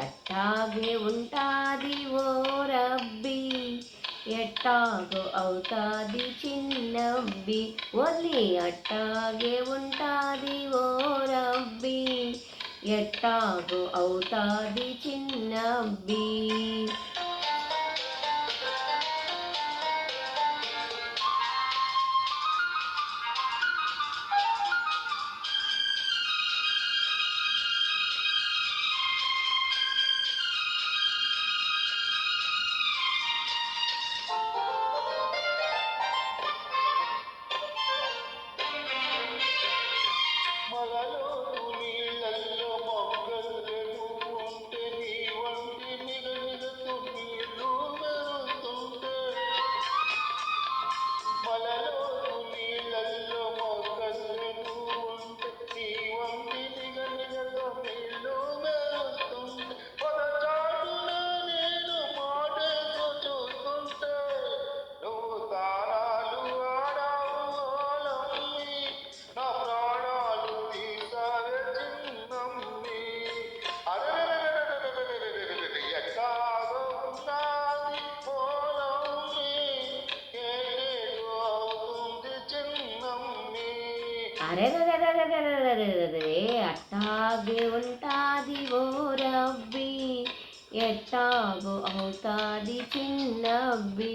అట్టాగే ఉంటాది ఓ రబ్బీ. ఎట్టాగో అవుతాది చిన్నబ్బి. ఒలి అట్టాగే ఉంటాది ఓ రబ్బి. ఎట్టాగో అవుతాది చిన్నబ్బి. will అరే అట్టాగే ఉంటాది ఓ రబ్బీ ఎట్టాగో అవుతాది చిన్నబ్బీ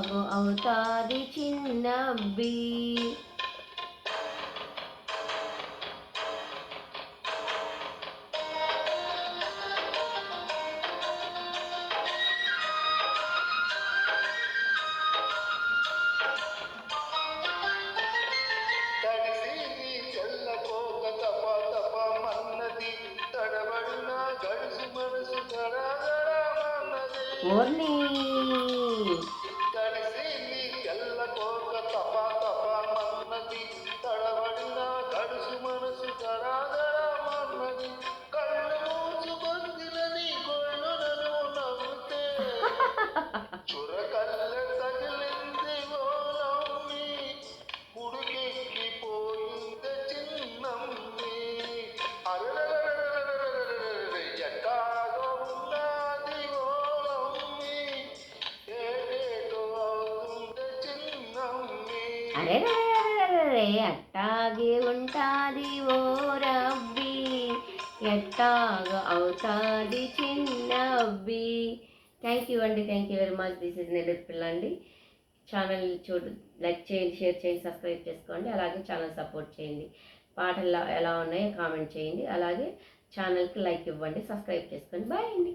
బాబు అవుతాది చిన్నబ్బి Morning. అరే రే అట్టాగే ఉంటాది ఓ రబ్బి ఎట్టాగ అవుతాది చిన్నబ్బి. థ్యాంక్ యూ అండి thank you very much this is Nellore పిల్ల అండి. ఛానల్ చూడు లైక్ చేయండి షేర్ చేయండి సబ్స్క్రైబ్ చేసుకోండి. అలాగే ఛానల్ సపోర్ట్ చేయండి. పాటలు ఎలా ఉన్నాయో కామెంట్ చేయండి. అలాగే ఛానల్కి లైక్ ఇవ్వండి సబ్స్క్రైబ్ చేసుకోండి. బాయ్ అండి.